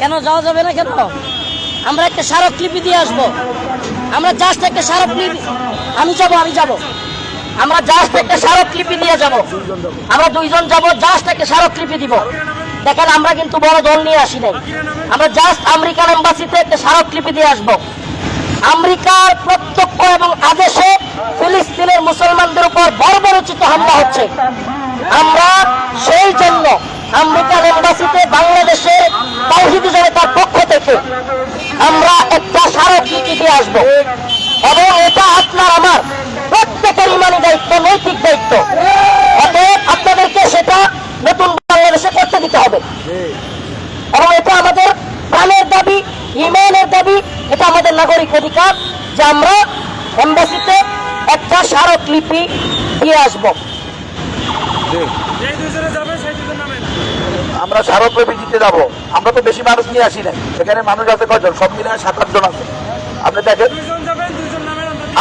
কেন যাওয়া যাবে না কেন? আমরা একটা স্মারকলিপি দিয়ে আসব। আমরা জাস্ট একটা স্মারকলিপি আমি যাব আমি যাব। আমরা জাস্ট একটা স্মারকলিপি দিয়ে যাব। আমরা দুইজন যাব জাস্ট একটা স্মারকলিপি দিব। দেখেন, আমরা কিন্তু বড় দল নিয়ে আসি নাই। আমরা জাস্ট আমেরিকান এম্বাসিতে একটা স্মারকলিপি দিয়ে আসব। আমেরিকার প্রত্যক্ষ এবং আদেশে ফিলিস্তিনের মুসলমানদের উপর বড় বড় বর্বরচিত হামলা হচ্ছে। আমরা সেই জন্য আমেরিকান এম্বাসিতে বাংলাদেশের তাওহিদি জনতার পক্ষ থেকে আমরা একটা স্মারকলিপি দিয়ে আসব। এবং এটা আপনার আমার প্রত্যেকের ইমানি দায়িত্ব, নৈতিক দায়িত্ব। অতএব আপনাদেরকে সেটা নতুন বাংলাদেশে করতে দিতে হবে। এবং এটা আমাদের প্রাণের দাবি, ইমানের দাবি, এটা আমাদের নাগরিক অধিকার যে আমরা এম্বাসিতে একটা স্মারক লিপি দিয়ে আসব যেই দুজনে যাবে সেই দুজন নামেন আমরা স্মারকলিপি দিতে যাব। আমরা তো বেশি মানুষ নিয়ে আসি না এখানে মানুষ আছে কজন? সব মিলে সাত আট জন আছে। আপনি দেখেন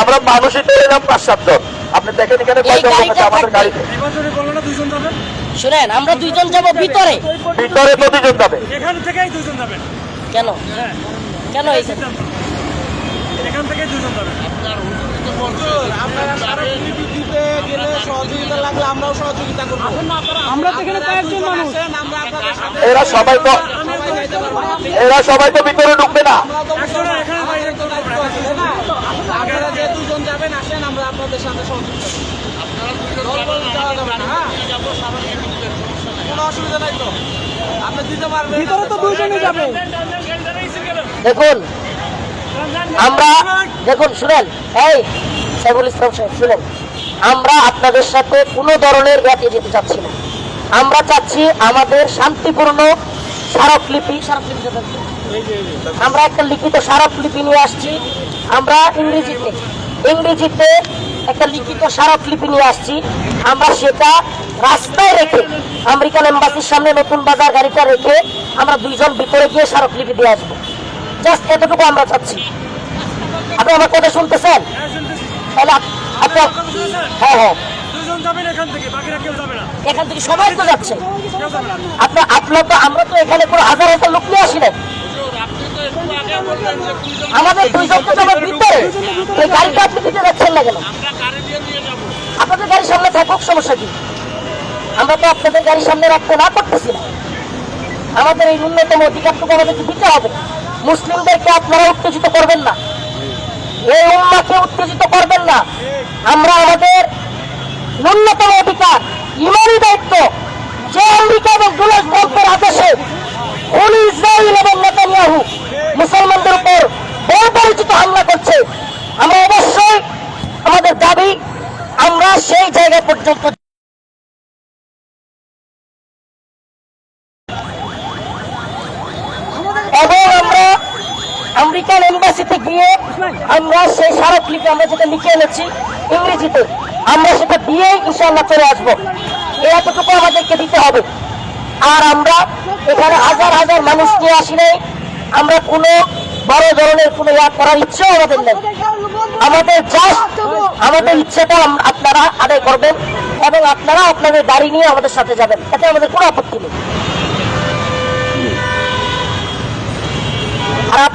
আমরা মানুষই তো এলাম পাঁচ সাত জন। আপনি দেখেন এখানে কয়জন লোক আছে আমাদের। গাড়িতে। শুনেন আমরা দুইজন যাব ভিতরে। ভিতরে প্রতিজন যাবে। এখান থেকেই দুজন যাবেন। কেন? হ্যাঁ। কেন এই এখান থেকেই দুজন যাবেন। আপনারা এরা সবাই তো এরা সবাই তো ভিতরে ঢুকবে না? আপনারা যে দুজন যাবেন আসেন আমরা আপনাদের সাথে সহযোগিতা হ্যাঁ? কোনো অসুবিধা নাই তো আপনি দিতে পারবেন ভিতরে তো দুইজনই যাবে দেখুন আমরা দেখুন শুনেন এই সাইফুল ইসলাম সাহেব, শুনেন, আমরা আপনাদের সাথে কোনো ধরনের ইয়াতে যেতে চাচ্ছি না। আমরা চাচ্ছি আমাদের শান্তিপূর্ণ স্মারকলিপি। আমরা একটা লিখিত স্মারকলিপি নিয়ে আসছি। আমরা ইংরেজিতে ইংরেজিতে একটা লিখিত স্মারকলিপি নিয়ে আসছি। আমরা সেটা রাস্তায় রেখে, আমেরিকান এম্বাসির সামনে নতুন বাজার গাড়িটা রেখে আমরা দুইজন ভিতরে গিয়ে স্মারকলিপি দিয়ে আসব। জাস্ট এতটুকু আমরা চাচ্ছি। আপনি আমার কথা শুনতেছেন? শুনতেছি তাহলে? হ্যাঁ হ্যাঁ। এখান থেকে না। সবাই তো যাচ্ছে। না। আপনার আপনার তো আমরা তো এখানে কোনো হাজার হাজার লোক নিয়ে আসি নাই। আমাদের দুইজন তো যাবে ভিতরে এই গাড়িটা আপনি দিতে যাচ্ছেন না কেন? আপনাদের গাড়ির সামনে থাকুক সমস্যা কি? আমরা তো আপনাদের গাড়ির সামনে রাখতে না করতেছি না। আমাদের এই ন্যূনতম অধিকারটুকু আমাদেরকে দিতে হবে। মুসলিমদেরকে আপনারা উত্তেজিত করবেন না। এই উম্মাকে উত্তেজিত করবেন না। আমরা আমাদের ন্যূনতম অধিকার, ইমানি দায়িত্ব, যে আমেরিকা এবং ডোনাল্ড ট্রাম্পের আদেশে খুনি ইসরায়েল এবং নেতানিয়াহু মুসলমানদের উপর পরিচিত হামলা করছে। আমরা অবশ্যই আমাদের দাবি, আমরা সেই জায়গা পর্যন্ত এবং আমরা আমেরিকান এম্বাসিতে গিয়ে আমরা সেই স্মারকলিপি আমরা যেটা লিখে এনেছি ইংরেজিতে, আমরা সেটা দিয়ে ইনশাল্লাহ চলে আসব। এতটুকু আমাদেরকে দিতে হবে। আর আমরা এখানে হাজার হাজার মানুষ নিয়ে আসি নাই। আমরা কোনো বড় ধরনের কোনো ইয়া করার ইচ্ছেও আমাদের নেই। আমাদের জাস্ট আমাদের ইচ্ছেটা আপনারা আদায় করবেন এবং আপনারা আপনাদের গাড়ি নিয়ে আমাদের সাথে যাবেন। এতে আমাদের কোনো আপত্তি নেই।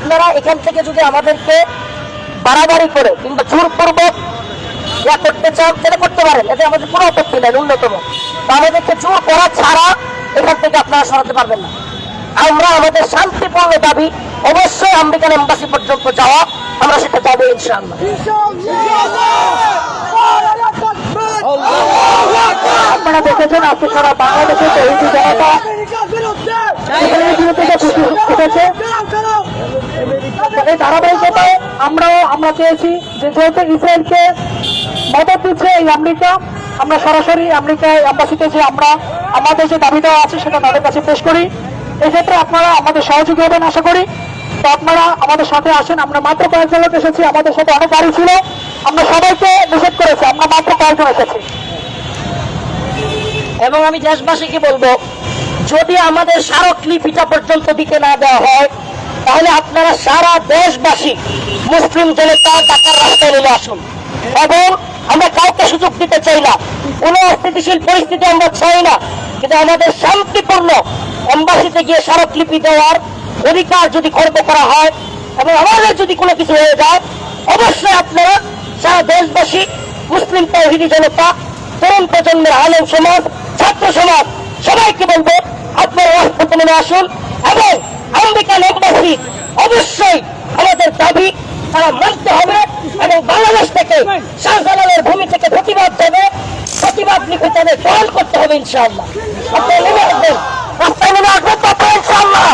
আপনারা এখান থেকে যদি আমাদেরকে বাড়াবাড়ি করে কিংবা জোরপূর্বক ইয়া করতে চান সেটা করতে পারেন। এতে আমাদের কোনো আপত্তি নেই ন্যূনতম। আমাদেরকে জোর করা ছাড়া এখান থেকে আপনারা সরাতে পারবেন না। আমরা আমাদের শান্তিপূর্ণ দাবি অবশ্যই আমেরিকান এম্বাসি পর্যন্ত যাওয়া আমরা সেটা যাব ইনশাআল্লাহ। আপনারা দেখেছেন আজকে সারা বাংলাদেশে তৈরি জনতা উঠেছে এই ধারাবাহিকতায় আমরাও, আমরা চেয়েছি যে যেহেতু ইসরায়েলকে মদত দিচ্ছে এই আমেরিকা, আমরা সরাসরি আমেরিকায় অ্যাম্বাসিতে যে আমরা, আমাদের যে দাবিটা আছে সেটা তাদের কাছে পেশ করি। এক্ষেত্রে আপনারা আমাদের সহযোগী হবেন আশা করি। তো আপনারা আমাদের সাথে আসেন। আমরা মাত্র কয়েকজন লোক এসেছি, আমাদের সাথে অনেক গাড়ি ছিল। আমরা সবাইকে নিষেধ করেছি, আমরা মাত্র কয়েকজন এসেছি। এবং আমি দেশবাসীকে বলব, যদি আমাদের স্মারকলিপিটা পর্যন্ত দিতে না দেওয়া হয় তাহলে আপনারা সারা দেশবাসী মুসলিম জনতা ঢাকার রাস্তায় নেমে আসুন। এবং আমরা কাউকে সুযোগ দিতে চাই না। কোন অস্থিতিশীল পরিস্থিতি আমরা চাই না। কিন্তু আমাদের শান্তিপূর্ণ এম্বাসিতে গিয়ে স্মারকলিপি দেওয়ার অধিকার যদি খর্ব করা হয়, এবং আমাদের যদি কোনো কিছু হয়ে যায়, অবশ্যই আপনারা সারা দেশবাসী, মুসলিম তৌহিদি জনতা, তরুণ প্রজন্মের আলেম সমাজ, ছাত্র সমাজ, সবাইকে বলব, আপনারা নেমে আসুন, এবং আমেরিকান এম্বাসি অবশ্যই আমাদের দাবি তারা মানতে হবে এবং বাংলাদেশ থেকে শাহজালালের ভূমি থেকে প্রতিবাদ দেবে। প্রতিবাদ লিখে তাদের গ্রহণ করতে হবে ইনশাআল্লাহ। আপনারা নেমে আসবেন নেমে আসবেন ইনশাআল্লাহ।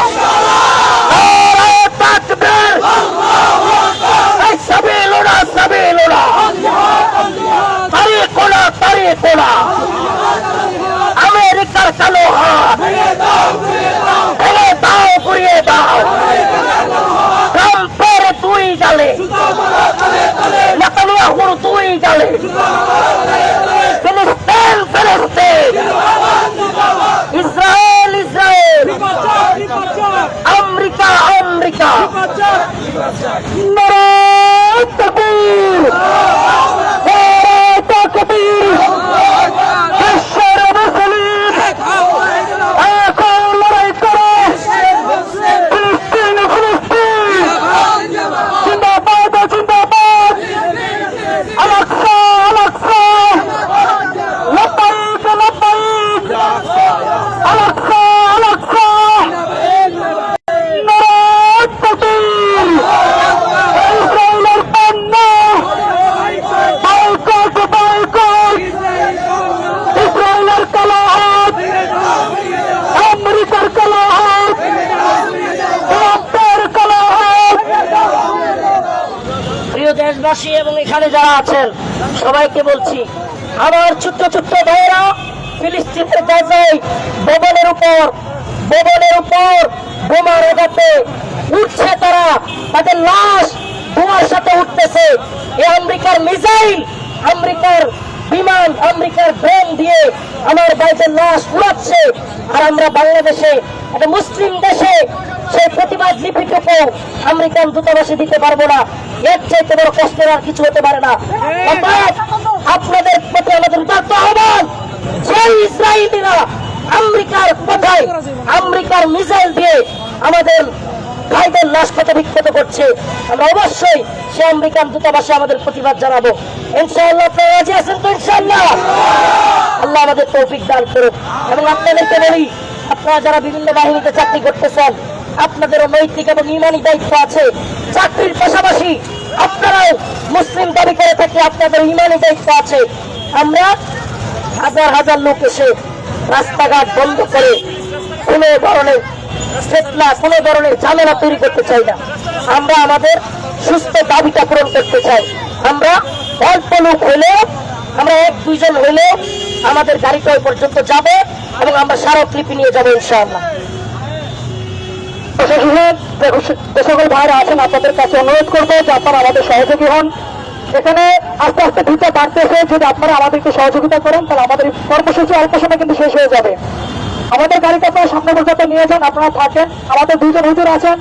দেশবাসী এবং এখানে যারা আছেন, সবাইকে বলছি, আমার ছোট্ট ছোট্ট ভাইয়েরা, ফিলিস্তিনের গাজায় ভবনের উপর ভবনের উপর বোমা রোগাতে উঠছে তারা, তাদের লাশ ধোঁয়ার সাথে উঠতেছে। এই আমেরিকার মিসাইল, আমেরিকার বিমান, আমেরিকার ড্রোন দিয়ে আমার বাইকের লাশ উড়াচ্ছে আর আমরা বাংলাদেশে, একটা মুসলিম দেশে সেই আমেরিকান দূতাবাসে দিতে পারব না। এর চাইতে বড় কষ্টের আর কিছু হতে পারে না। আপনাদের প্রতি আমাদের আহ্বান যে ইসরায়েলিরা আমেরিকার কোথায় আমেরিকার মিসাইল দিয়ে আমাদের ভাইদের লাশ ক্ষত বিক্ষত করছে। আমরা অবশ্যই সে আমেরিকান দূতাবাসে আমাদের প্রতিবাদ জানাব। ইনশাআল্লাহ আপনারা রাজি আছেন তো ইনশাআল্লাহ? আল্লাহ আমাদের তৌফিক দান করুক। এবং আপনাদেরকে বলি, আপনারা যারা বিভিন্ন বাহিনীতে চাকরি করতেছেন আপনাদেরও নৈতিক এবং ইমানি দায়িত্ব আছে। চাকরির পাশাপাশি আপনারাও মুসলিম দাবি করে থাকলে আপনাদের ইমানি দায়িত্ব আছে। আমরা হাজার হাজার লোক এসে রাস্তাঘাট বন্ধ করে কোনো ধরনের ফেতনা, কোনো ধরনের ঝামেলা তৈরি করতে চাই না। আমরা আমাদের সুস্থ দাবিটা পূরণ করতে চাই। আমরা অল্প লোক হলেও, আমরা এক, দুইজন হলেও আমাদের গাড়িটা পর্যন্ত যাবে এবং আমরা স্মারকলিপি নিয়ে যাব ইনশাআল্লাহ। প্রশাসনের যে সকল ভাইরা আছেন, আপনাদের কাছে অনুরোধ করব যে আপনারা আমাদের সহযোগী হন। এখানে আস্তে আস্তে ভিড়টা বাড়তেছে, যদি আপনারা আমাদেরকে সহযোগিতা করেন, তাহলে আমাদের কর্মসূচি অল্প সময় কিন্তু শেষ হয়ে যাবে। আমাদের গাড়িটা আপনারা সামনে পর্যন্ত নিয়ে যান, আপনারা থাকেন। আমাদের দুইজন হুজুর আছেন,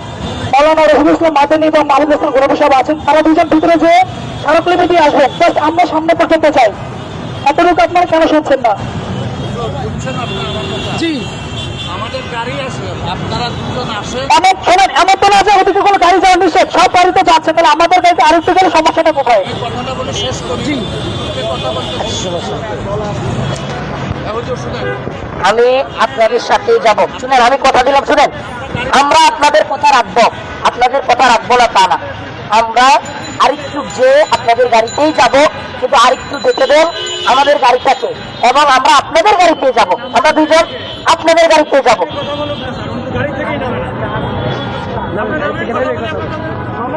মৌলানা রহিম ইসলাম মাদানী এবং মাহমুদ হাসান গোলাপ সাহেব আছেন। তারা দুজন ভিতরে যেয়ে স্মারকলিপি দিয়ে আসবেন। জাস্ট আমরা সামনে পর্যন্ত চাই। এতটুকু আপনারা কেন শুনছেন না? জি আমাদের গাড়ি আছে আপনারা দুজন আসেন এমন শোনেন এমন তো না যে ওদিকে কোনো গাড়ি যাওয়া নিষেধ সব গাড়িতে যাচ্ছে তাহলে আমাদের গাড়িতে আরেকটু গেলে সমস্যাটা কোথায়? এই কথাটা বলে শেষ করি। জি। কথা বলতে হুজুর শুনেন। আমি আপনাদের সাথে যাব। শুনেন আমি কথা দিলাম শুনেন। আমরা আপনাদের কথা রাখব। আপনাদের কথা রাখব না তা না। আমরা আরেকটু যে আপনাদের গাড়িতেই যাব কিন্তু আরেকটু দেখে দেন আমাদের গাড়িটাকে। এবং আমরা আপনাদের গাড়িতে যাব। আমরা দুজন আপনাদের গাড়িতে যাব।